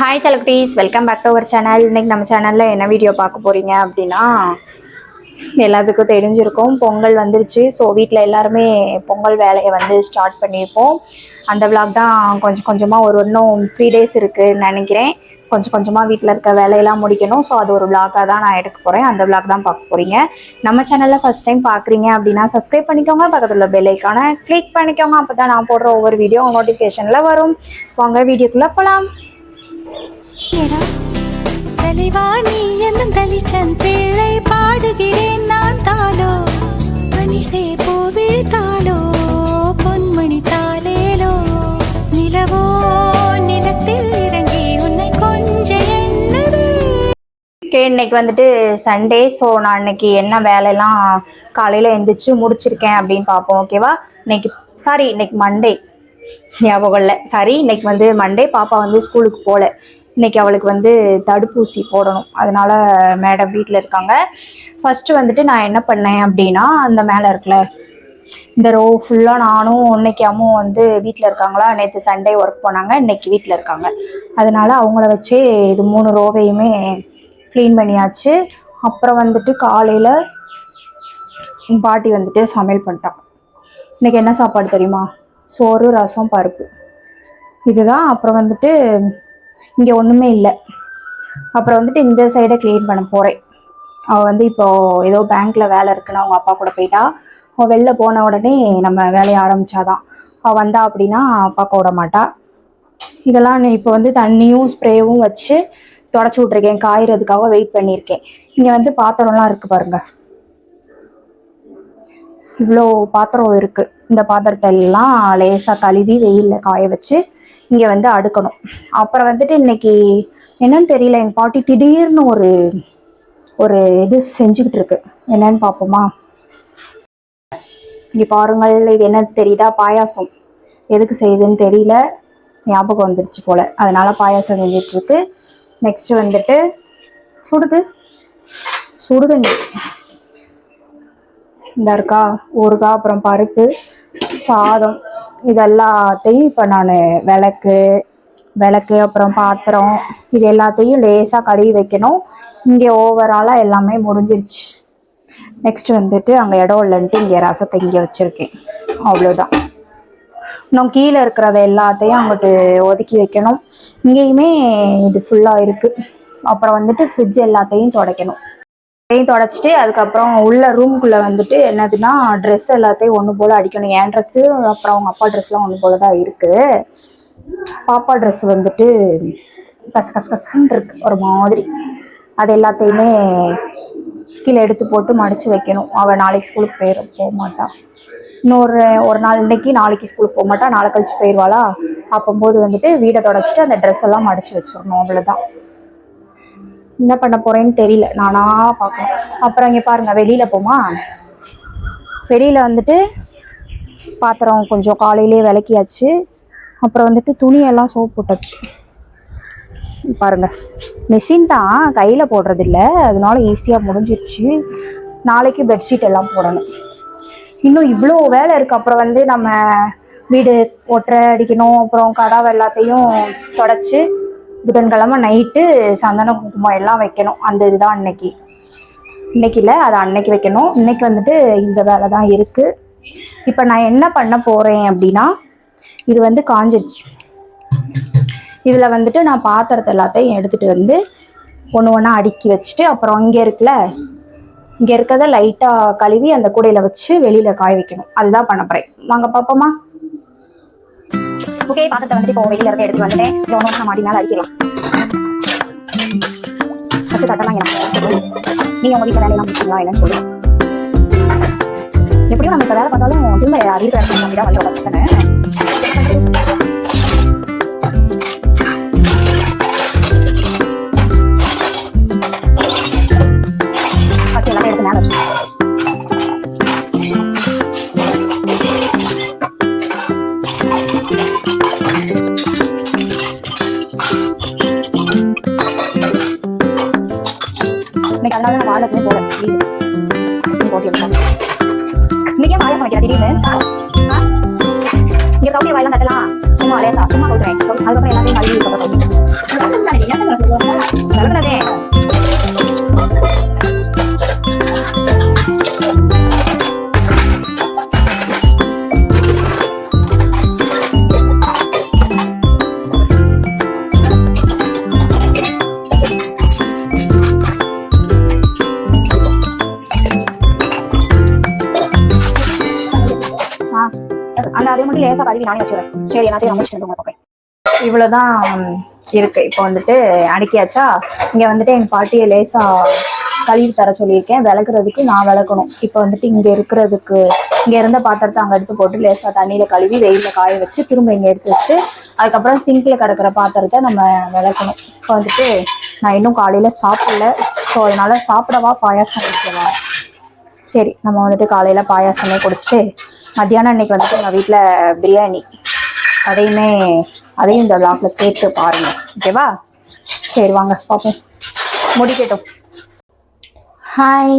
Hi selectees welcome back to our channel இன்றைக்கி நம்ம சேனலில் என்ன வீடியோ பார்க்க போகிறீங்க அப்படின்னா எல்லாத்துக்கும் தெரிஞ்சிருக்கும். பொங்கல் வந்துருச்சு. ஸோ வீட்டில் எல்லாருமே பொங்கல் வேலையை வந்து ஸ்டார்ட் பண்ணியிருப்போம். அந்த விளாக் தான் கொஞ்சம் கொஞ்சமாக ஒரு இன்னும் த்ரீ டேஸ் இருக்குதுன்னு நினைக்கிறேன். கொஞ்சம் கொஞ்சமாக வீட்டில் இருக்க வேலையெல்லாம் முடிக்கணும். ஸோ அது ஒரு விளாக்காக தான் நான் எடுக்க போகிறேன் அந்த விளாக் தான் பார்க்க போகிறீங்க நம்ம சேனலில் ஃபஸ்ட் டைம் பார்க்குறீங்க அப்படின்னா சப்ஸ்கிரைப் பண்ணிக்கோங்க. பக்கத்தில் பெல் ஐக்கானை கிளிக் பண்ணிக்கோங்க. அப்போ தான் நான் போடுற ஒவ்வொரு வீடியோ நோட்டிஃபிகேஷனில் வரும். வாங்க வீடியோக்குள்ளே போகலாம் எடா நீ என்னும் தலிச்சன் பிள்ளை பாடுகிறேன் நான் தாளோ? மனிசே பூ விழித்தாளோ? பொன்மணி தாளேலோ? நிலவோ? நிலத்தில் இறங்கி உன்னை கொஞ்சம் என்னது இன்னைக்கு வந்துட்டு சண்டே ஸோ நான் இன்னைக்கு என்ன வேலையெல்லாம் காலையில் எந்திரிச்சு முடிச்சிருக்கேன் அப்படின்னு பார்ப்போம் ஓகேவா இன்னைக்கு சாரி இன்னைக்கு மண்டே ஞாபகம் இல்லை. சாரி இன்னைக்கு வந்து மண்டே பாப்பா வந்து ஸ்கூலுக்கு போகல இன்னைக்கு அவளுக்கு வந்து தடுப்பூசி போடணும். அதனால மேடம் வீட்டில் இருக்காங்க. ஃபர்ஸ்ட் வந்துட்டு நான் என்ன பண்ணேன் அப்படின்னா அந்த மேலே இருக்குல்ல இந்த ரோ ஃபுல்லாக நானும் இன்னைக்கு அம்மும் வந்து வீட்டில் இருக்காங்களா? நேற்று சண்டே ஒர்க் போனாங்க இன்னைக்கு வீட்டில் இருக்காங்க. அதனால அவங்கள வச்சு இது மூணு ரோவையுமே க்ளீன் பண்ணியாச்சு. அப்புறம் வந்துட்டு காலையில் பாட்டி வந்துட்டு சமையல் பண்ணிட்டான். இன்னைக்கு என்ன சாப்பாடு தெரியுமா? சோறு ரசம் பருப்பு. இதுதான். அப்புறம் வந்துட்டு இங்கே ஒன்றுமே இல்லை. அப்புறம் வந்துட்டு இந்த சைடை க்ளீன் பண்ண போகிறேன் அவள் வந்து இப்போது ஏதோ பேங்க்கில் வேலை இருக்குன்னு அவங்க அப்பா கூட போயிட்டா. அவள் வெளில போன உடனே நம்ம வேலையை ஆரம்பிச்சாதான். அவள் வந்தா அப்படின்னா பார்க்க விட மாட்டா. இதெல்லாம் நான் இப்போ வந்து தண்ணியும் ஸ்ப்ரேவும் வச்சு தொடச்சி விட்ருக்கேன் காயறதுக்காக வெயிட் பண்ணியிருக்கேன். இங்கே வந்து பாத்திரம்லாம் இருக்குது பாருங்கள் இவ்வளோ பாத்திரம் இருக்குது இந்த பாத்திரத்தை எல்லாம் லேசாக கழுவி வெயிலில் காய வச்சு இங்கே வந்து அடுக்கணும். அப்புறம் வந்துட்டு இன்னைக்கு என்னன்னு தெரியல எங்கள் பாட்டி திடீர்னு ஒரு ஒரு இது செஞ்சுக்கிட்டு இருக்கு. என்னன்னு பார்ப்போமா? இங்கே பாருங்கள் இது என்னது தெரியுதா? பாயாசம். எதுக்கு செய்யுதுன்னு தெரியல. ஞாபகம் வந்துருச்சு போல. அதனால பாயாசம் செஞ்சுட்டு இருக்கு. நெக்ஸ்ட் வந்துட்டு சுடுது. சுடுதண்ணி இந்த இருக்கா? ஊறுகாய் அப்புறம் பருப்பு சாதம். இது எல்லாத்தையும் இப்போ நான் விளக்கு விளக்கு அப்புறம் பாத்திரம் இது எல்லாத்தையும் லேசாக கழுவி வைக்கணும். இங்கே ஓவராலாக எல்லாமே முடிஞ்சிருச்சு. நெக்ஸ்ட் வந்துட்டு அங்கே இடம் இல்லைன்ட்டு இங்கே ரசத்தை இங்கே வச்சுருக்கேன். அவ்வளோதான் இன்னும் கீழே இருக்கிறத எல்லாத்தையும் அங்கிட்டு ஒதுக்கி வைக்கணும். இங்கேயுமே இது ஃபுல்லாக இருக்குது அப்புறம் வந்துட்டு ஃப்ரிட்ஜ் எல்லாத்தையும் துடைக்கணும். பெயிண்ட் தொடச்சிட்டு அதுக்கப்புறம் உள்ள ரூம்குள்ளே வந்துட்டு என்னதுன்னா ட்ரெஸ் எல்லாத்தையும் ஒன்று போல் அடிக்கணும். என் ட்ரெஸ்ஸு அப்புறம் அவங்க அப்பா ட்ரெஸ்லாம் ஒன்று போல் தான் இருக்குது பாப்பா ட்ரெஸ் வந்துட்டு கச கச கசன்னு இருக்கு. ஒரு மாதிரி. அது எல்லாத்தையுமே கீழே எடுத்து போட்டு மடித்து வைக்கணும். அவள் நாளைக்கு ஸ்கூலுக்கு போயிட போக மாட்டா. இன்னொரு ஒரு நாள் இன்னைக்கு நாளைக்கு ஸ்கூலுக்கு போக மாட்டா. நாளை கழிச்சு போயிடுவாளா அப்போம்போது வந்துட்டு வீடை தொடச்சிட்டு அந்த ட்ரெஸ் எல்லாம் மடித்து வச்சிடணும். அவ்வளோதான் என்ன பண்ண போறேன்னு தெரியல. நானா பார்க்கணும். அப்புறம் இங்கே பாருங்க வெளியில போமா? வெளியில வந்துட்டு பாத்திரம் கொஞ்சம் காலையிலேயே விளக்கியாச்சு. அப்புறம் வந்துட்டு துணியெல்லாம் சோப் போட்டாச்சு. பாருங்க. மிஷின் தான் கையில் போடுறதில்ல. அதனால ஈஸியாக முடிஞ்சிருச்சு. நாளைக்கு பெட்ஷீட் எல்லாம் போடணும். இன்னும் இவ்வளோ வேலை இருக்கு. அப்புறம் வந்து நம்ம வீடு ஒற்றை அடிக்கணும். அப்புறம் கடாவை எல்லாத்தையும் தொடச்சி புதன்கிழமை நைட்டு சந்தன குங்குமம் எல்லாம் வைக்கணும். அந்த இதுதான் அன்னைக்கு. இன்னைக்கு இல்லை அதை அன்னைக்கு வைக்கணும். இன்னைக்கு வந்துட்டு இந்த வேலை தான் இருக்கு. இப்போ நான் என்ன பண்ண போறேன் அப்படின்னா இது வந்து காஞ்சிருச்சு. இதில் வந்துட்டு நான் பாத்திரத்தை எல்லாத்தையும் எடுத்துட்டு வந்து ஒன்று ஒன்றா அடுக்கி வச்சுட்டு அப்புறம் இங்கே இருக்குல்ல இங்கே இருக்கிறத லைட்டாக கழுவி அந்த கூடையில் வச்சு வெளியில் காய வைக்கணும். அதுதான் பண்ண போகிறேன் வாங்க பார்ப்போமா ஓகே பாத்திரத்தை வந்துட்டு இப்போ வெளியில இருக்க எடுத்து வந்துட்டேன் இது ஒன்று நம்ம மாடி மேலே அடிக்கலாம் ஃபஸ்ட்டு தட்டலாம் எனக்கு நீங்கள் உங்கள் வீட்டில் வேலையெல்லாம் முடிச்சிங்களா என்னன்னு சொல்லுங்க எப்படியும் நம்ம இப்போ வேலை பார்த்தாலும் திரும்ப இருக்கிற இடத்துல நம்பி தான் வந்து அதனால நான் வாழத்துலேயே போகிறேன் லீவு போட்டி எடுப்பாங்க இன்னைக்கே பாயாசம் திடீர்னு? இங்க கவுனிய வாயெல்லாம் தட்டலாம். சும்மா லேசா சும்மா கொடுக்குறேன் அதுக்கப்புறம் எல்லாத்தையும் கழுவி கழுவி நானே வச்சுக்கிறேன். சரி எல்லாத்தையும் அமைச்சிட்டு வந்து உங்களை பார்க்குறேன். இவ்வளோதான் இருக்கு. இப்போ வந்துட்டு அடுக்கியாச்சா? இங்க வந்துட்டு எங்க பாட்டியை லேசா கழுவி தர சொல்லியிருக்கேன். விளக்குறதுக்கு நான் விளக்கணும். இப்போ வந்துட்டு இங்க இருக்கிறதுக்கு இங்க இருந்த பாத்திரத்தை அங்க எடுத்து போட்டு லேசா தண்ணியில கழுவி வெயிலில் காய வச்சு திரும்ப இங்க எடுத்து வச்சுட்டு அதுக்கப்புறம் சிங்க்ல கிடக்கிற பாத்திரத்தை நம்ம விளக்கணும். இப்போ வந்துட்டு நான் இன்னும் காலையில சாப்பிடல. ஸோ அதனால சாப்பிடவா பாயாசம் வைக்கவா? சரி நம்ம வந்துட்டு காலையில் பாயாசமே குடிச்சிட்டு மத்தியானம் அன்னைக்கு வந்துட்டு எங்கள் வீட்டில் பிரியாணி. அதையுமே அதையும் இந்த vlogல சேர்த்து பாருங்க. ஓகேவா சரி வாங்க பார்ப்போம். முடிக்கட்டும். ஹாய்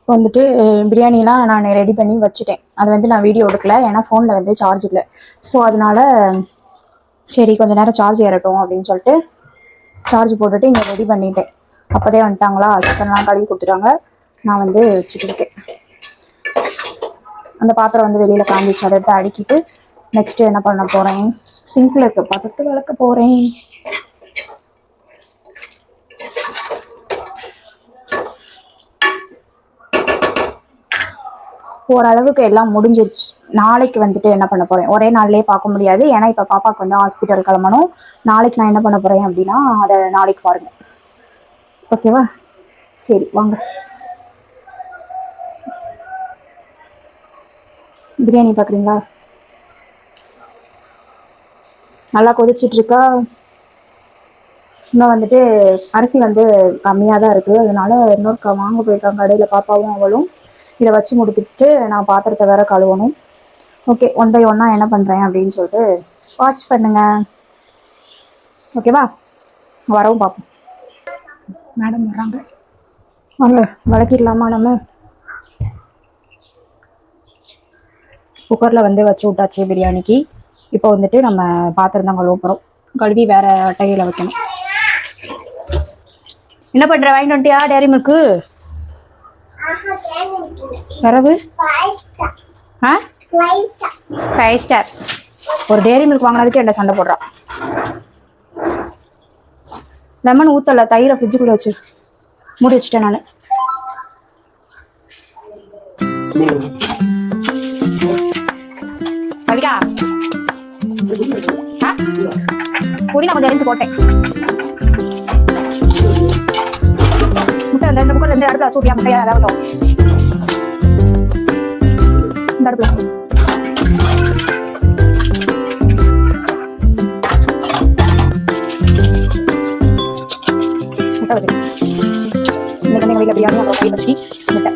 இப்போ வந்துட்டு பிரியாணிலாம் நான் ரெடி பண்ணி வச்சுட்டேன். அது வந்து நான் வீடியோ எடுக்கல ஏன்னா ஃபோனில் வந்து சார்ஜ் இல்லை. ஸோ அதனால சரி கொஞ்சம் நேரம் சார்ஜ் ஏறட்டும் அப்படின்னு சொல்லிட்டு சார்ஜ் போட்டுட்டு இங்கே ரெடி பண்ணிட்டேன். அப்போதே வந்துட்டாங்களா? சிக்கன்லாம் கழுவி கொடுத்துட்டாங்க. நான் வந்து வச்சுட்டு இருக்கேன் அந்த பாத்திரம் வந்து வெளியில் காஞ்சிச்சு அதை எடுத்து அடுக்கிட்டு நெக்ஸ்ட் என்ன பண்ண போகிறேன் சிங்கில் இருக்க பாத்திரத்தை விளக்க போகிறேன் ஓரளவுக்கு எல்லாம் முடிஞ்சிருச்சு. நாளைக்கு வந்துட்டு என்ன பண்ண போறேன்? ஒரே நாள்லயே பார்க்க முடியாது. ஏன்னா இப்ப பாப்பாக்கு வந்து ஹாஸ்பிட்டல் கிளம்பணும். நாளைக்கு நான் என்ன பண்ண போறேன் அப்படின்னா அதை நாளைக்கு பாருங்கள் ஓகேவா சரி வாங்க. பிரியாணி பார்க்குறீங்களா நல்லா கொதிச்சிட்டு இருக்கா இன்னும் வந்துட்டு அரிசி வந்து கம்மியாக தான் இருக்குது அதனால இன்னொரு வாங்க போயிருக்காங்க. கடையில் பாப்பாவும் அவளும். இதை வச்சு முடித்துட்டு நான் பாத்திரத்தை வேற கழுவணும். ஓகே ஒன் பை ஒன்னாக என்ன பண்ணுறேன் அப்படின்னு சொல்லிட்டு வாட்ச் பண்ணுங்க. ஓகேவா வரவும் பார்ப்போம் மேடம் வர்றாங்க. வாங்க விளக்கிடலாமா நம்ம? குக்கரில் வந்து வச்சு விட்டாச்சு பிரியாணிக்கு. இப்போ வந்துட்டு நம்ம பாத்திரம் தான் கழுவ போகிறோம் கழுவி வேறு டையில் வைக்கணும். என்ன பண்ணுற வாங்கிட்டு வந்துட்டியா டேரி மில்க்கு பிறகு ஆ? ஃபைவ் ஸ்டார் ஒரு டேரி மில்க் வாங்கினதுக்கு என்ன சண்டை போடுறான் லெமன் ஊற்றலை தயிரை ஃப்ரிட்ஜுக்குள்ள வச்சு மூடி வச்சுட்டேன் நான். புதினா கொஞ்சம் அரிஞ்சு போட்டேன் முட்டை இந்த இந்த குக்கர் இந்த அடுப்புல சூட்டியா முட்டையா வேகட்டும் இந்த அடுப்புல முட்டை வச்சு இன்னைக்கு வந்து எங்க வீட்டில் பிரியாணி அப்புறம் கறி பச்சி முட்டை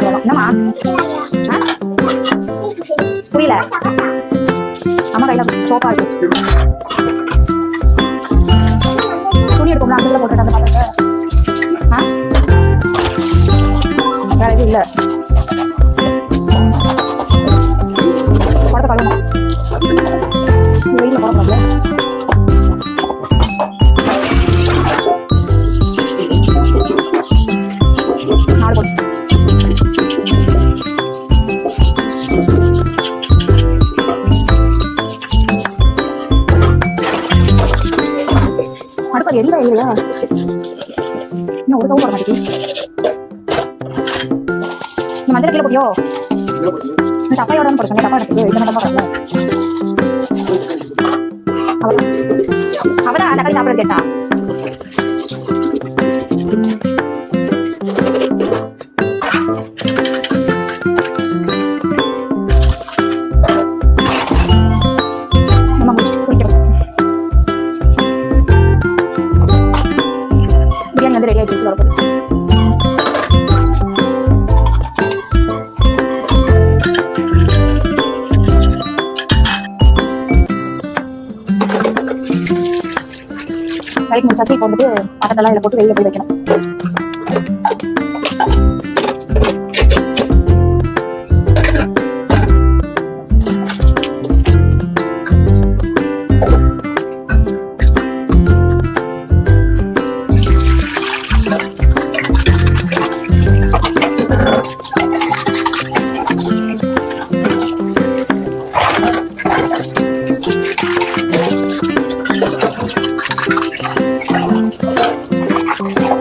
விளக்கு புரியல அம்மா கையில சோப்பா இருக்கு. துணி எடுப்போம்ல அந்த இதுல போட்டு அந்த பாத்திரத்தை வேற எதுவும் இல்லை. பேப்பர் எந்த இல்லையா இன்னும் ஒரு சவுண்ட் வர மாட்டேங்குது. இந்த மஞ்சள் கீழே போட்டியோ? இந்த டப்பாயோட போட சொன்னேன். தப்பா எடுத்துக்கு இந்த டப்பா வரல வந்துட்டு பக்கத்தெல்லாம் இதில் போட்டு வெளியில் போய் வைக்கணும். Sexy.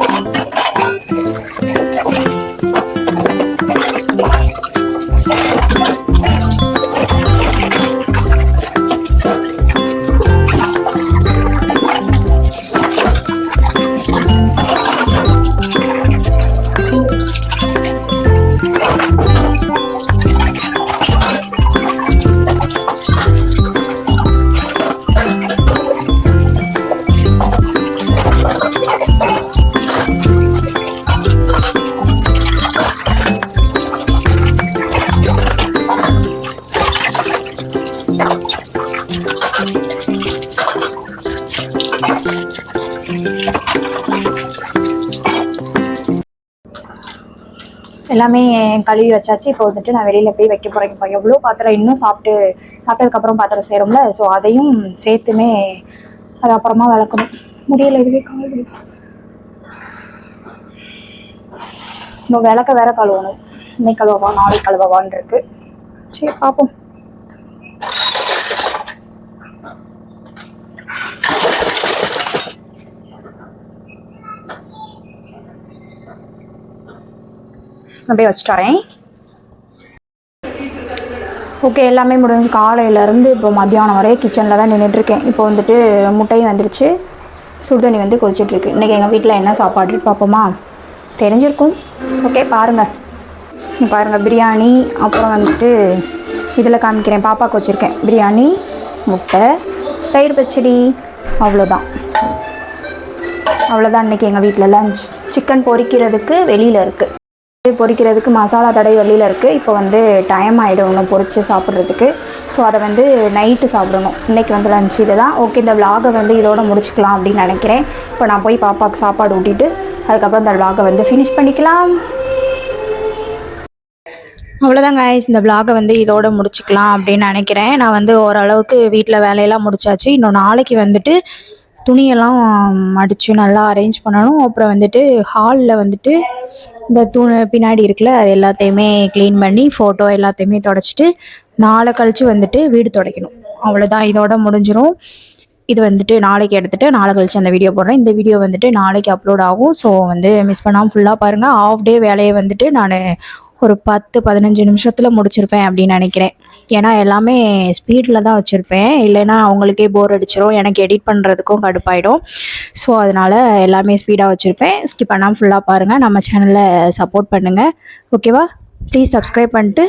எல்லாமே கழுவி வச்சாச்சு. இப்போ வந்துட்டு நான் வெளியில் போய் வைக்க போகிறேன் இப்போ எவ்வளோ பாத்திரம் இன்னும் சாப்பிட்டு சாப்பிட்டதுக்கப்புறம் பாத்திரம் சேரும்ல ஸோ அதையும் சேர்த்துமே அது அப்புறமா விளக்கணும். முடியல இதுவே கால் வலி. இன்னும் விளக்க வேற கழுவணும். இன்னைக்கு கழுவவா நாளைக்கு கழுவவான்னு இருக்கு. சரி பார்ப்போம் அப்படியே வச்சுட்டு வரேன். ஓகே எல்லாமே முடிஞ்சு காலையிலேருந்து இப்போ மத்தியானம் வரையும் கிச்சனில் தான் நின்றுட்டுருக்கேன் இப்போ வந்துட்டு முட்டையும் வந்துருச்சு. சுடுதண்ணி வந்து கொதிச்சிட்ருக்கு இன்றைக்கி எங்கள் வீட்டில் என்ன சாப்பாடு பார்ப்போமா? தெரிஞ்சிருக்கும். ஓகே பாருங்கள் பாருங்கள் பிரியாணி அப்புறம் வந்துட்டு இதில் காமிக்கிறேன். பாப்பாவுக்கு வச்சுருக்கேன். பிரியாணி முட்டை தயிர் பச்சடி அவ்வளோதான் அவ்வளோதான் இன்றைக்கி எங்கள் வீட்டில் லஞ்ச் சிக்கன் பொரிக்கிறதுக்கு வெளியில் இருக்குது பொரிக்கிறதுக்கு மசாலா தடை வெளியில் இருக்குது இப்போ வந்து டைம் ஆகிடும் ஒன்று பொரித்து சாப்பிட்றதுக்கு. ஸோ அதை வந்து நைட்டு சாப்பிடணும். இன்றைக்கி வந்து லஞ்ச் இது தான் ஓகே இந்த விலாகை வந்து இதோட முடிச்சுக்கலாம் அப்படின்னு நினைக்கிறேன். இப்போ நான் போய் பாப்பாவுக்கு சாப்பாடு ஊட்டிட்டு அதுக்கப்புறம் இந்த விலாகை வந்து ஃபினிஷ் பண்ணிக்கலாம். அவ்வளோதாங்க இந்த விலாகை வந்து இதோட முடிச்சுக்கலாம் அப்படின்னு நினைக்கிறேன். நான் வந்து ஓரளவுக்கு வீட்டில் வேலையெல்லாம் முடிச்சாச்சு. இன்னும் நாளைக்கு வந்துட்டு துணியெல்லாம் மடித்து நல்லா அரேஞ்ச் பண்ணணும். அப்புறம் வந்துட்டு ஹாலில் வந்துட்டு இந்த தூண் பின்னாடி இருக்குல்ல அது எல்லாத்தையுமே க்ளீன் பண்ணி ஃபோட்டோ எல்லாத்தையுமே தொடச்சிட்டு நாளை கழித்து வந்துட்டு வீடு துடைக்கணும். அவ்வளோதான் இதோட முடிஞ்சிடும் இது வந்துட்டு நாளைக்கு எடுத்துகிட்டு நாளை கழிச்சு அந்த வீடியோ போடுறேன். இந்த வீடியோ வந்துட்டு நாளைக்கு அப்லோட் ஆகும். ஸோ வந்து மிஸ் பண்ணாமல் ஃபுல்லாக பாருங்கள் ஆஃப் டே வேலையை வந்துட்டு நான் ஒரு பத்து பதினஞ்சு நிமிஷத்தில் முடிச்சிருப்பேன் அப்படின்னு நினைக்கிறேன். ஏன்னா எல்லாமே ஸ்பீடில் தான் வச்சுருப்பேன். இல்லைன்னா அவங்களுக்கே போர் அடிச்சிடும் எனக்கு எடிட் பண்ணுறதுக்கும் கடுப்பாயிடும். ஸோ அதனால் எல்லாமே ஸ்பீடாக வச்சுருப்பேன். ஸ்கிப் பண்ணாமல் ஃபுல்லாக பாருங்கள் நம்ம சேனலை சப்போர்ட் பண்ணுங்கள் ஓகேவா ப்ளீஸ் சப்ஸ்கிரைப் பண்ணிட்டு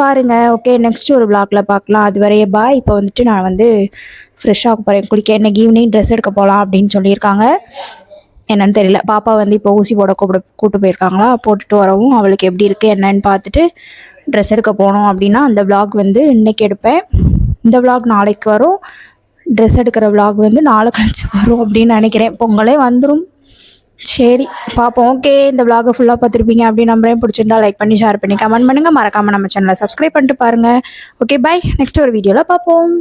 பாருங்கள் ஓகே நெக்ஸ்ட் ஒரு பிளாக்ல பார்க்கலாம் அது வரைய பாய் இப்போ வந்துட்டு நான் வந்து ஃப்ரெஷ்ஷாக போகிறேன் குளிக்க இன்னைக்கு ஈவினிங் ட்ரெஸ் எடுக்க போகலாம் அப்படின்னு சொல்லியிருக்காங்க. என்னன்னு தெரியல. பாப்பா வந்து இப்போ ஊசி போட கூப்பிட கூப்பிட்டு போயிருக்காங்களா? போட்டுட்டு வரவும் அவளுக்கு எப்படி இருக்குது என்னன்னு பார்த்துட்டு ட்ரெஸ் எடுக்க போனோம் அப்படின்னா அந்த விளாக் வந்து இன்றைக்கி எடுப்பேன். இந்த விளாக் நாளைக்கு வரும். ட்ரெஸ் எடுக்கிற விளாக் வந்து நாளை கழிச்சு வரும் அப்படின்னு நினைக்கிறேன். பொங்கலே வந்துடும் சரி பார்ப்போம். ஓகே இந்த விளாகை ஃபுல்லாக பார்த்துருப்பீங்க அப்படின்னு நம்புறேன். பிடிச்சிருந்தா லைக் பண்ணி ஷேர் பண்ணி கமெண்ட் பண்ணுங்கள் மறக்காமல் நம்ம சேனலை சப்ஸ்கிரைப் பண்ணிட்டு பாருங்கள் ஓகே பை நெக்ஸ்ட் ஒரு வீடியோவில் பார்ப்போம்.